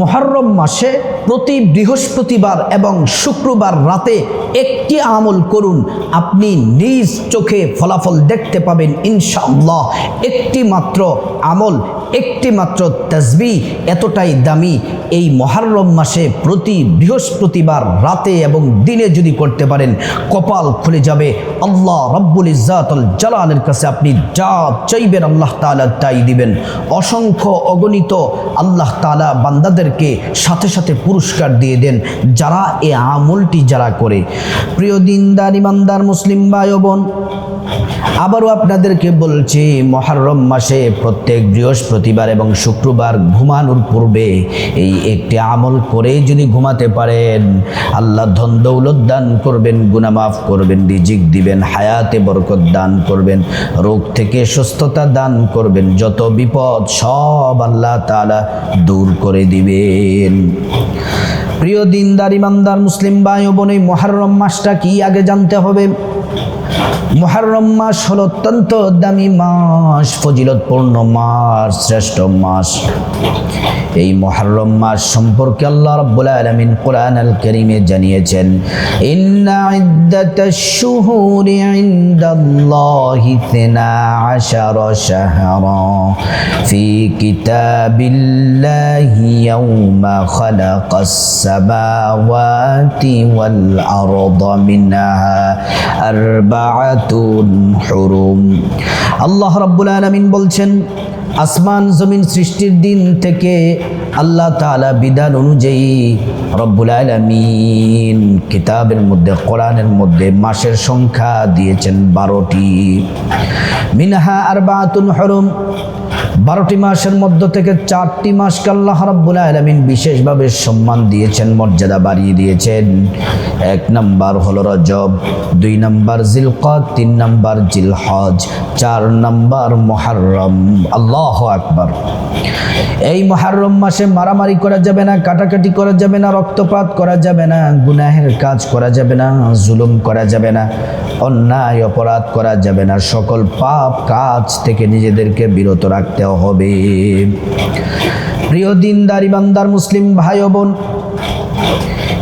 মহরম মাসে প্রতি বৃহস্পতিবার এবং শুক্রবার রাতে একটি আমল করুন। আপনি নিজ চোখে ফলাফল দেখতে পাবেন, ইনশাআল্লাহ। একটি মাত্র আমল, একটি মাত্র তসবি এতটাই দামি। এই মহারম মাসে প্রতি বৃহস্পতিবার রাতে এবং দিনে যদি করতে পারেন, কপাল খুলে যাবে। আল্লাহ রব্বুল ইজাতুল জালালের কাছে আপনি যা চাইবেন আল্লাহ তাআলা তাই দিবেন। অসংখ্য অগণিত আল্লাহ তাআলা বান্দাদেরকে সাথে সাথে পুরস্কার দিয়ে দেন যারা এ আমলটি যারা করে। প্রিয় দিনদার, ইমানদার মুসলিম ভাই বোন আবারও আপনাদেরকে বলছি, মহারম মাসে প্রত্যেক বৃহস্পতিবার এবং শুক্রবার ঘুমানোর পূর্বে এই একটি আমল করে যদি ঘুমাতে পারেন, আল্লাহ ধন দৌলত দান করবেন গুনাহ মাফ করবেন, রিজিক দিবেন, হায়াতে বরকত দান করবেন, রোগ থেকে সুস্থতা দান করবেন, যত বিপদ সব আল্লাহ তাআলা দূর করে দিবেন প্রিয় দিনদার ইমানদার মুসলিম ভাই বোন এই মহারম মাসটা কি আগে জানতে হবে? মহারম মাস হল অত্যন্ত দামি মাস, ফজিলতপূর্ণ মাস, শ্রেষ্ঠ মাস। এই মহারম মাস সম্পর্কে আল্লাহ কোরআন আল জানিয়েছেন, ইন্না ইদ্দাতাশ শুহুরি ইনদাল্লাহি 12 শাহরা ফি কিতাবিল্লাহি ইয়াওমা খালাকাস সামাওয়াতি ওয়াল আরদা মিনহা আল্লাহ রাব্বুল আলামিন বলছেন, আসমান জমিন সৃষ্টির দিন থেকে আল্লাহ তাআলা বিধান অনুযায়ী রব্বুল আলামিন কিতাবের মধ্যে, কোরআনের মধ্যে মাসের সংখ্যা দিয়েছেন বারোটি। মিনহা আর বাতুন হুরুম। বারোটি মাসের মধ্য থেকে চারটি মাসকে আল্লাহ রাব্বুল আলামিন বিশেষভাবে সম্মান দিয়েছেন, মর্যাদা বাড়িয়ে দিয়েছেন। এক নাম্বার হলো রজব, দুই নাম্বার জিলকদ তিন নাম্বার জিলহজ, চার নাম্বার মহারম আল্লাহ আকবার। এই মহারম মাসে মারামারি করা যাবে না, কাটাকাটি করা যাবে না, রক্তপাত করা যাবে না, গুনাহের কাজ করা যাবে না, জুলুম করা যাবে না, অন্যায় অপরাধ করা যাবে না। সকল পাপ কাজ থেকে নিজেদেরকে বিরত রাখতে হবে। প্রিয় দিনদার ইমানদার মুসলিম ভাই বোন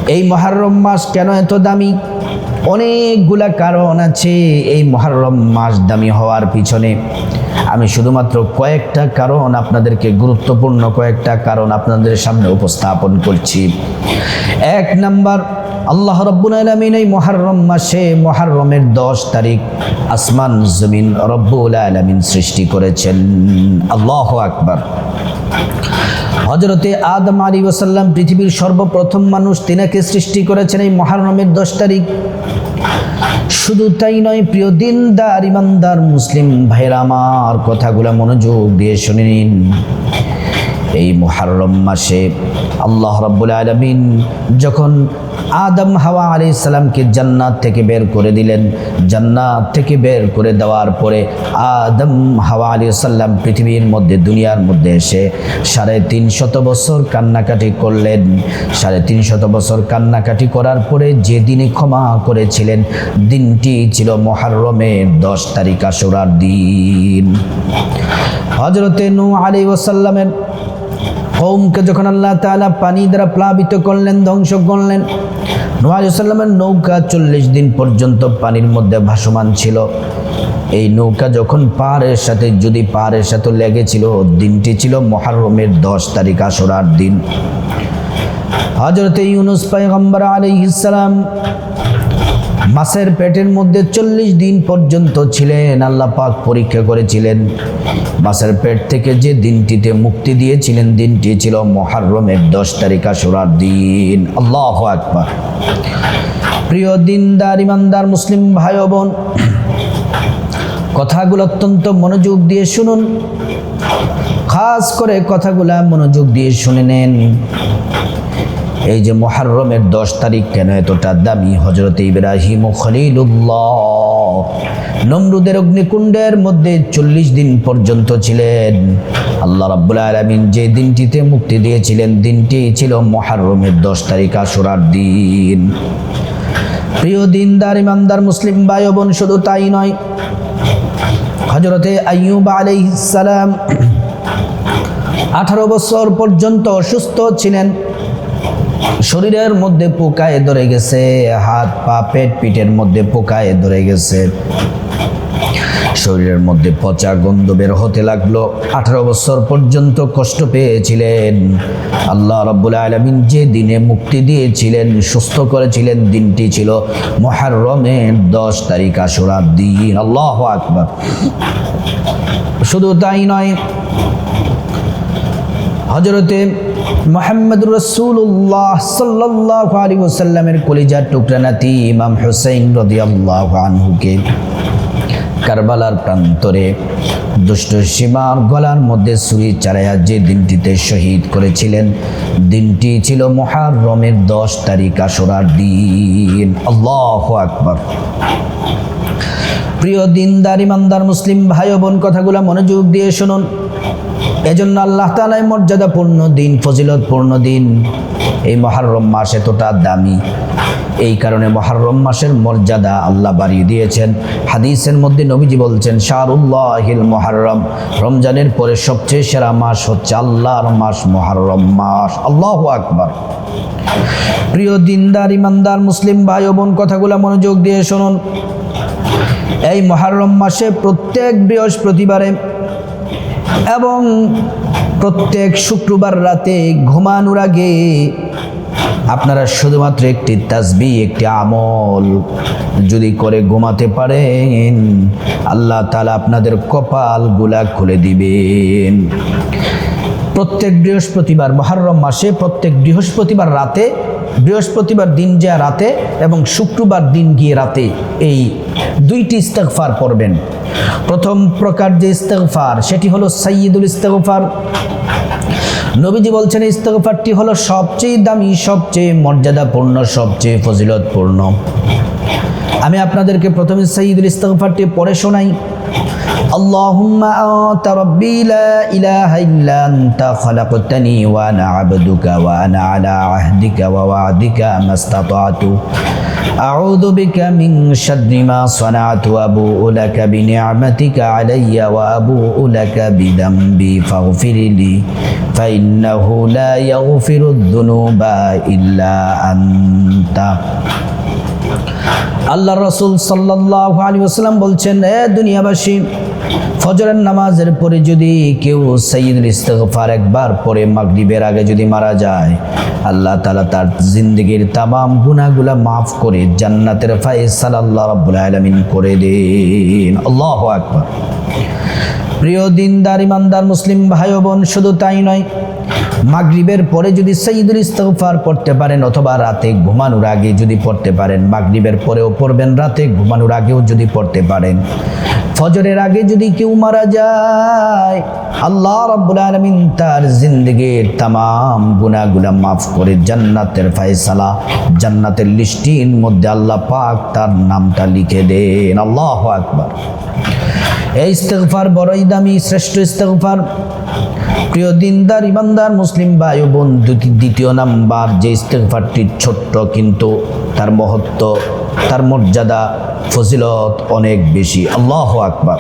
এই মহারম মাস কেন এত দামি? অনেকগুলা কারণ আছে এই মহারম মাস দামি হওয়ার পিছনে। আমি শুধুমাত্র কয়েকটা কারণ আপনাদেরকে, গুরুত্বপূর্ণ কয়েকটা কারণ আপনাদের সামনে উপস্থাপন করছি। এক নাম্বার, আল্লাহ রব্বুল আলমিন এই মহারম মাসে, মহারমের দশ তারিখ আসমান, জমিন রব্বুল আলমিন সৃষ্টি করেছেন। আল্লাহ আকবার। হজরতে আদম আলী ওসাল্লাম পৃথিবীর সর্বপ্রথম মানুষ, তিনাকে সৃষ্টি করেছেন এই মহারমের দশ তারিখ। শুধু তাই নয় প্রিয় দিনদার ইমানদার মুসলিম ভাইরা আমার কথাগুলো মনোযোগ দিয়ে শুনে নিন। এই মুহাররম মাসে আল্লাহ রাব্বুল আলমিন যখন আদম হাওয়া আলী সালামকে জান্নাত থেকে বের করে দিলেন, জান্নাত থেকে বের করে দেওয়ার পরে আদম হাওয়া আলী সাল্লাম পৃথিবীর মধ্যে, দুনিয়ার মধ্যে এসে সাড়ে তিন শত বছর কান্নাকাটি করলেন। সাড়ে তিন শত বছর কান্নাকাটি করার পরে যে দিনে ক্ষমা করেছিলেন, দিনটি ছিল মহারমের দশ তারিখ আশুরার দিন। হজরতে নু আলী ওসাল্লামের কৌমকে যখন আল্লাহ তাআলা পানি দ্বারা প্লাবিত করলেন, ধ্বংস করলেন নোয়াল্লামের নৌকা চল্লিশ দিন পর্যন্ত পানির মধ্যে ভাসমান ছিল। এই নৌকা যখন পাহাড়ের সাথে, যদি পাহাড়ের সাথে লেগেছিল, দিনটি ছিল মহারমের দশ তারিখ আসরার দিন। হজরতে ইউনুস পায়গম্বর আলাইহিস সালাম মাছের পেটের মধ্যে চল্লিশ দিন পর্যন্ত ছিলেন, আল্লাহ পাক পরীক্ষা করেছিলেন। মাছের পেট থেকে যে দিনটিতে মুক্তি দিয়েছিলেন, দিনটি ছিল মহারমের দশ তারিখ আসরার দিন। আল্লাহ আকবার। প্রিয় দিনদার, ইমানদার, মুসলিম ভাই বোন কথাগুলো অত্যন্ত মনোযোগ দিয়ে শুনুন। খাস করে কথাগুলা মনোযোগ দিয়ে শুনে নেন। এই যে মহারমের দশ তারিখ কেন এতটা দামি? হজরত ইব্রাহিম খলিলুল্লাহ। নমরুদের অগ্নিকুণ্ডের মধ্যে চল্লিশ দিন পর্যন্ত ছিলেন। আল্লাহ রাব্বুল আলমিন যে দিনটিতে মুক্তি দিয়েছিলেন, দিনটি ছিল মহারমের দশ তারিখ আসরার দিন। প্রিয় দিনদার, ইমানদার, মুসলিম ভাই বোন শুধু তাই নয় হজরতে আইয়ুব আলাইহিস সালাম আঠারো বছর পর্যন্ত অসুস্থ ছিলেন। শরীরের মধ্যে পোকায় ধরে গেছে, হাত, পা, পেট, পিঠের মধ্যে পোকায় ধরে গেছে। শরীরের মধ্যে পচা গন্ধ বের হতে লাগল। আঠারো বছর পর্যন্ত কষ্ট পেয়েছিলেন। আল্লাহ রব্বুল আলমিন যে দিনে মুক্তি দিয়েছিলেন, সুস্থ করেছিলেন, দিনটি ছিল মহারমের দশ তারিখ আশুরার দিন। আল্লাহ আকবর। শুধু তাই নয় হজরতে মোহাম্মদ রসুল্লাহ সাল্লাহ আলী ওসাল্লামের কলিজার টুকরা নাতি ইমাম হুসাইন রদিয়াল্লাহ আনহুকে কারবালার প্রান্তরে দুষ্ট সীমার গলার মধ্যে সুরি চালাইয়া যে দিনটিতে শহীদ করেছিলেন, দিনটি ছিল মহারমের দশ তারিখ আসরার দিন। আল্লাহ আকবর। প্রিয় দিনদার, ইমানদার, মুসলিম ভাই বোন, কথাগুলো মনোযোগ দিয়ে শুনুন। এজন্য আল্লাহ তালায় মর্যাদাপূর্ণ দিন, ফজিলতপূর্ণ দিন। এই মহারম মাস এতটা দামি। এই কারণে মহারম মাসের মর্যাদা আল্লাহ বাড়িয়ে দিয়েছেন। হাদিসের মধ্যে নবীজি বলছেন, শাহরুল্লাহিল মহারম। রমজানের পরে সবচেয়ে সেরা মাস হচ্ছে আল্লাহর মাস, মহারম মাস। আল্লাহ আকবার। প্রিয় দিনদার, ইমানদার, মুসলিম ভাই বোন কথাগুলো মনোযোগ দিয়ে শুনুন। এই মহারম মাসে প্রত্যেক বৃহস্পতিবারে এবং প্রত্যেক শুক্রবার রাতে ঘুমানোর আগে আপনারা শুধুমাত্র একটি তাসবি একটি আমল যদি করে ঘুমাতে পারেন, আল্লাহ তালা আপনাদের কপালগুলা খুলে দিবেন। প্রত্যেক বৃহস্পতিবার, মহারম মাসে প্রত্যেক বৃহস্পতিবার রাতে বৃহস্পতিবার দিন যা রাতে এবং শুক্রবার দিন গিয়ে রাতে এই দুইটি ইস্তেগফার পড়বেন। প্রথম প্রকার যে ইস্তেগফার, সেটি হলো সাইয়দুল ইস্তেগফার। নবীজি বলছেন, ইস্তেগফারটি হলো সবচেয়ে দামি, সবচেয়ে মর্যাদাপূর্ণ, সবচেয়ে ফজিলতপূর্ণ। আমি আপনাদেরকে প্রথমে সাইয়দুল ইস্তেগফারটি পড়ে শোনাই। اللهم أنت ربي لا إله إلا أنت خلقتني وأنا عبدك وأنا على عهدك ووعدك ما استطعت أعوذ بك من شر ما صنعت وأبوء لك بنعمتك علي وأبوء لك بذنبي فاغفر لي فإنه لا يغفر الذنوب إلا أنت আল্লাহ রসুল সাল্লাহ আলী আসসালাম বলছেন এ দুনিয়াবাসী ফজরের নামাজের পরে যদি কেউ সঈদুল ইস্তফার একবার পরে মাগরিবের আগে যদি মারা যায়, আল্লাহ তালা তার জিন্দগির তামাম গুনাগুলা মাফ করে জান্নাতের ফাইসাল আল্লাহ রাব্বুল আলমিন করে দিন। আল্লাহ আকবর। প্রিয় দিনদার, ইমানদার, মুসলিম ভাই বোন, শুধু তাই নয় মাগরিবের পরে যদি সঈদুল ইস্তফার পড়তে পারেন অথবা রাতে ঘুমানোর আগে যদি পড়তে পারেন, মাগরিবের পরেও পড়বেন, রাতে ঘুমানোর আগেও যদি পড়তে পারেন। ফজরের আগে যদি কেউ মারা যায়, আল্লাহ রাব্বুল আলামিন তার জিন্দগির তামাম গুনাহগুলা মাফ করে জান্নাতের ফয়সালা, জান্নাতের লিস্টির মধ্যে আল্লাহ পাক তার নামটা লিখে দেন। আল্লাহ আকবার। এই ইস্তেকফার বড়ই দামি, শ্রেষ্ঠ ইস্তেকফার প্রিয় দিনদার, ইমানদার, মুসলিম ভাই বোন দ্বিতীয় নাম্বার, যে ইস্তেকফারটি ছোট্ট কিন্তু তার মহত্ব। তার মর্যাদা, ফজিলত অনেক বেশি। আল্লাহ আকবার।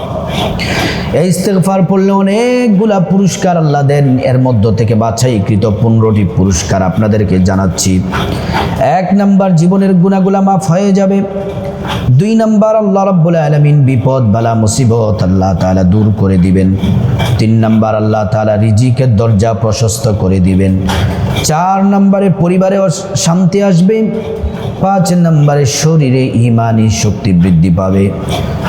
এই ইস্তেগফার পড়লে অনেকগুলা পুরস্কার আল্লাহ দেন। এর মধ্য থেকে বাছাইকৃত পনেরোটি পুরস্কার আপনাদেরকে জানাচ্ছি। এক নাম্বার, জীবনের গুণাগুলা মাফ হয়ে যাবে। দুই নাম্বার, আল্লাহ রাব্বুল আলামিন বিপদ, বালা, মুসিবত আল্লাহ তাআলা দূর করে দিবেন। তিন নাম্বার, আল্লাহ তাআলা রিজিকের দরজা প্রশস্ত করে দিবেন। চার নম্বরে পরিবারে শান্তি আসবে। পাঁচ নম্বরে শরীরে ইমানি শক্তি বৃদ্ধি পাবে।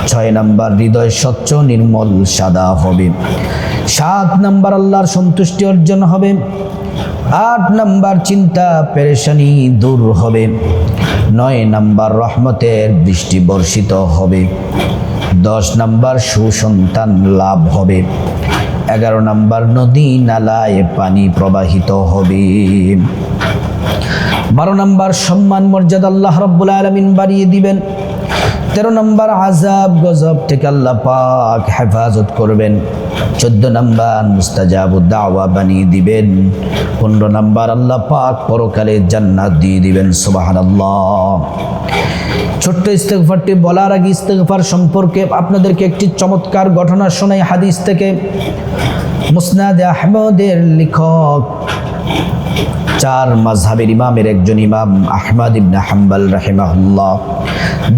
ছয় নম্বর, হৃদয় স্বচ্ছ, নির্মল, সাদা হবে। সাত নম্বর, আল্লাহর সন্তুষ্টি অর্জন হবে। আট নাম্বার, চিন্তা, পেরেশানি দূর হবে। নয় নাম্বার, রহমতের বৃষ্টি বর্ষিত হবে। দশ নাম্বার, সুসন্তান লাভ হবে। এগারো নাম্বার, নদী, নালায় পানি প্রবাহিত হবে। বারো নম্বর সম্মান মর্যাদা আল্লাহ রব্বুল আলমিন বাড়িয়ে দিবেন। তেরো নম্বর আজাব গজব থেকে আল্লাহ পাক হেফাজত করবেন। চোদ্দ নম্বর মুস্তাজাব দাওয়া বানিয়ে দিবেন। পনেরো নম্বর আল্লাহ পাক পরকালে জান্নাত দিয়ে দিবেন সুবাহান আল্লাহ ছোট্ট ইস্তেগফারটি বলার আগে ইস্তেগফার সম্পর্কে আপনাদেরকে একটি চমৎকার ঘটনা শোনাই হাদিস থেকে। মুসনাদ আহমদের লেখক চার মাঝহাবের ইমামের একজন ইমাম আহমদ ইবনা হাম্বাল রাহিমাহুল্লাহ।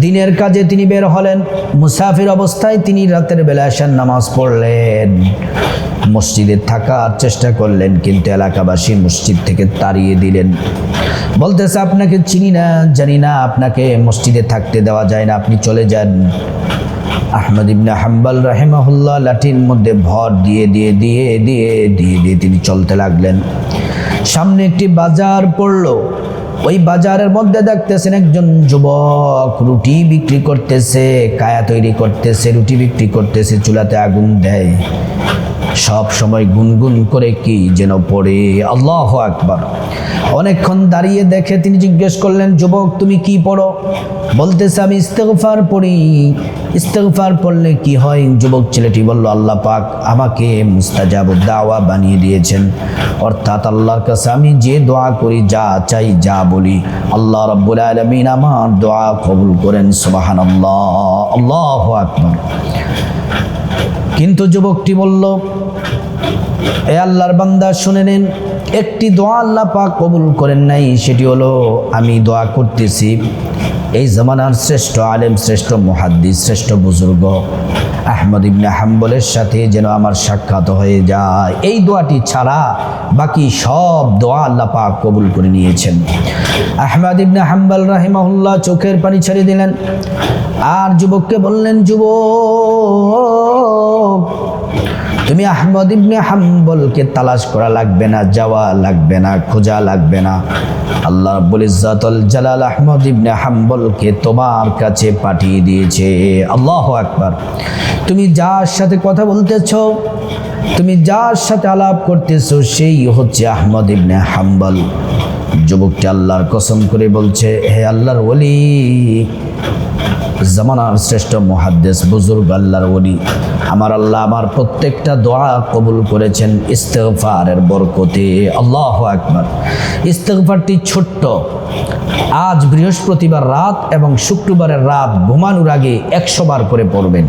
দিনের কাজে তিনি বের হলেন, মুসাফির অবস্থায় তিনি রাতের বেলা আসার নামাজ পড়লেন। মসজিদে থাকার চেষ্টা করলেন, কিন্তু এলাকাবাসী মসজিদ থেকে তাড়িয়ে দিলেন। বলতেছে, আপনাকে চিনি না, জানি না, আপনাকে মসজিদে থাকতে দেওয়া যায় না, আপনি চলে যান। আহমদ ইবনা হাম্বাল রাহিমাহুল্লাহ লাঠির মধ্যে ভর দিয়ে দিয়ে দিয়ে দিয়ে দিয়ে দিয়ে তিনি চলতে লাগলেন। সামনে একটি বাজার পড়ল। ওই বাজারের মধ্যে দেখতেছেন একজন যুবক রুটি বিক্রি করতেছে, কায়া তৈরি করতেছে, রুটি বিক্রি করতেছে, চুলাতে আগুন দেয়। সব সময় গুনগুন করে কি যেন পড়ে। আল্লাহ আকবার। অনেকক্ষণ দাঁড়িয়ে দেখে তিনি জিজ্ঞেস করলেন, যুবক, তুমি কি পড়ো? বলতেছে, আমি ইস্তেফার পড়ি। ইস্তেগফার পড়লে কি হয়? যুবক ছেলেটি বলল, আল্লাহ পাক আমাকে মুস্তাজাব দাওয়া বানিয়ে দিয়েছেন। অর্থাৎ আল্লাহর কাছে আমি যে দোয়া করি, যা চাই, যা বলি, আল্লাহ রব্বুল আলমিন আমার দোয়া কবুল করেন সুবাহান আল্লাহ আল্লাহ কিন্তু যুবকটি বলল, এ আল্লাহর বান্দা, শুনে নেন একটি দোয়া আল্লাহ পাক কবুল করেন নাই, সেটি হলো, আমি দোয়া করতেছি, এই জমানার শ্রেষ্ঠ আলেম, শ্রেষ্ঠ মুহাদ্দিস, শ্রেষ্ঠ বুজুর্গ আহমদ ইবনে হাম্বলের সাথে যেন আমার সাক্ষাৎ হয়ে যায়। এই দোয়াটি ছাড়া বাকি সব দোয়া আল্লাহ পাক কবুল করে নিয়েছেন। আহমদ ইবনে হাম্বল রাহিমাহুল্লাহ চোখের পানি ছেড়ে দিলেন। আর যুবককে বললেন, যুবক তুমি আহমদ ইবনে হাম্বলকে তালাশ করা লাগবে না, যাওয়া লাগবে না, খোঁজা লাগবে না। আল্লাহ রাব্বুল ইজ্জাতুল জালাল আহমদ ইবনে হাম্বলকে তোমার কাছে পাঠিয়ে দিয়েছে। আল্লাহ আকবার। তুমি যার সাথে কথা বলতেছো, তুমি যার সাথে আলাপ করতেছো, সেই হচ্ছে আহমদ ইবনে হাম্বল। যুবকটি আল্লাহর কসম করে বলছে, হে আল্লাহর ওলি জামানার শ্রেষ্ঠ মহাদ্দেশ বুজুর্গ আল্লাহর ওলি। আমার আল্লাহ আমার প্রত্যেকটা দোয়া কবুল করেছেন, ইস্তেগফারের বরকতে। আল্লাহ আকবার। ইস্তেগফারটি ছোট্ট। আজ বৃহস্পতিবার রাত এবং শুক্রবারের রাত ঘুমানোর আগে একশো বার করে পড়বেন।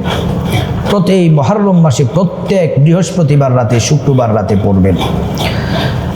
প্রতি মহরম মাসে প্রত্যেক বৃহস্পতিবার রাতে, শুক্রবার রাতে পড়বেন।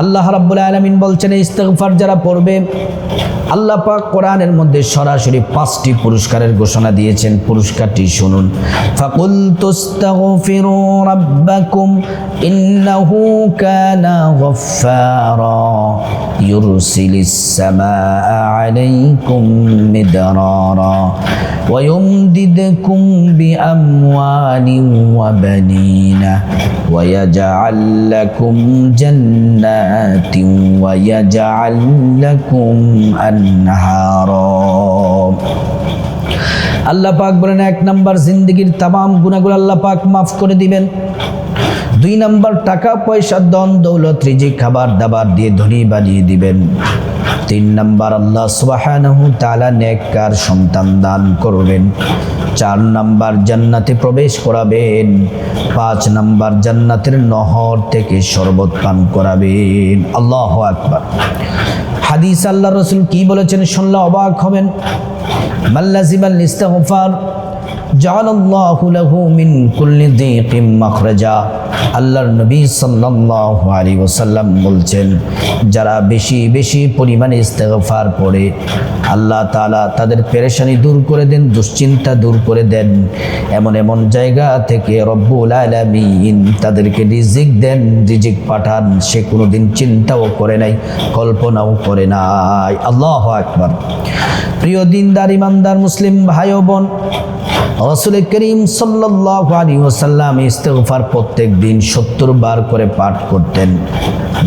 আল্লাহ রাব্বুল আলামিন বলছেন ইস্তেগফার যারা পড়বে আল্লাহ পাক কোরআনের মধ্যে সরাসরি পাঁচটি পুরস্কারের ঘোষণা দিয়েছেন পুরস্কারটি শুনুন ফাকুল তুস্তাগফিরু রাব্বাকুম ইন্নাহু কানা গফফারা ইউরসিলিস সামাআ আলাইকুম মিদরারা ويمددكم بأموال وبنين ويجعل لكم جنات ويجعل لكم أنهارا. আল্লাহ পাক বলেন, এক নাম্বার জিন্দগির তাম গুণাগুলো আল্লাহ পাক মাফ করে দিবেন। দুই নাম্বার, টাকা, পয়সা দন দৌলত, রিজিক, খাবার, দাবার দিয়ে ধনী বানিয়ে দিবেন। তিন নাম্বার, আল্লাহ সুবহানাহু তাআলা নেককার সন্তান দান করবেন। চার নাম্বার, জান্নাতে প্রবেশ করাবেন। পাঁচ নাম্বার, জান্নাতের নহর থেকে শরবত পান করাবেন। আল্লাহ আকবার। হাদিস আল্লাহ রসুল কি বলেছেন শুনলে অবাক হবেন। মাল্লাজিমাল ইস্তেগফার। আল্লাহর নবী সাল্লাল্লাহু বলছেন, যারা বেশি বেশি পরিমাণে ইস্তেগফার পড়ে, আল্লাহ তাআলা তাদের পেরেশানি দূর করে দেন, দুশ্চিন্তা দূর করে দেন। এমন এমন জায়গা থেকে রব্বুল আলামিন তাদেরকে রিজিক দেন, রিজিক পাঠান, সে কোনোদিন চিন্তাও করে নাই, কল্পনাও করে নাই। আল্লাহ আকবার। প্রিয় দিনদার, ইমানদার, মুসলিম ভাই বোন রসুল করিম সাল্লাহ আলী ওসাল্লাম ইস্তেগফার প্রত্যেক দিন সত্তর বার করে পাঠ করতেন।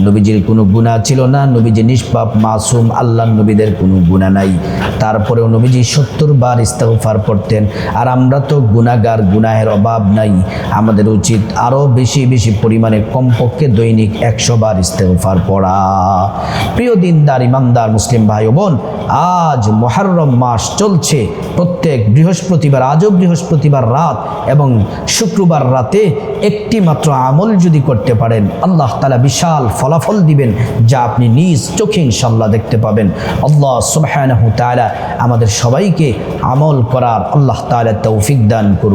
নবীজির কোনো গুণা ছিল না, নবীজি নিষ্পাপ, মাসুম আল্লাহ নবীদের কোনো গুণা নাই। তারপরেও নবীজি সত্তর বার ইস্তেগফার পড়তেন আর আমরা তো গুণাগার গুনাহের অভাব নাই। আমাদের উচিত আরও বেশি বেশি পরিমাণে কমপক্ষে দৈনিক একশো বার ইস্তেগফার পড়া। প্রিয় দিনদার, ইমানদার মুসলিম ভাই বোন, আজ মহারম মাস চলছে। প্রত্যেক বৃহস্পতিবার আজও বৃহস্পতিবার রাত এবং শুক্রবার রাতে একটি মাত্র আমল যদি করতে পারেন, আল্লাহ তালা বিশাল ফলাফল দিবেন যা আপনি নিজ চোখে ইনশাল্লাহ দেখতে পাবেন। আল্লাহ সুবাহ আমাদের সবাইকে আমল করার আল্লাহ তাআলা তৌফিক দান করুন।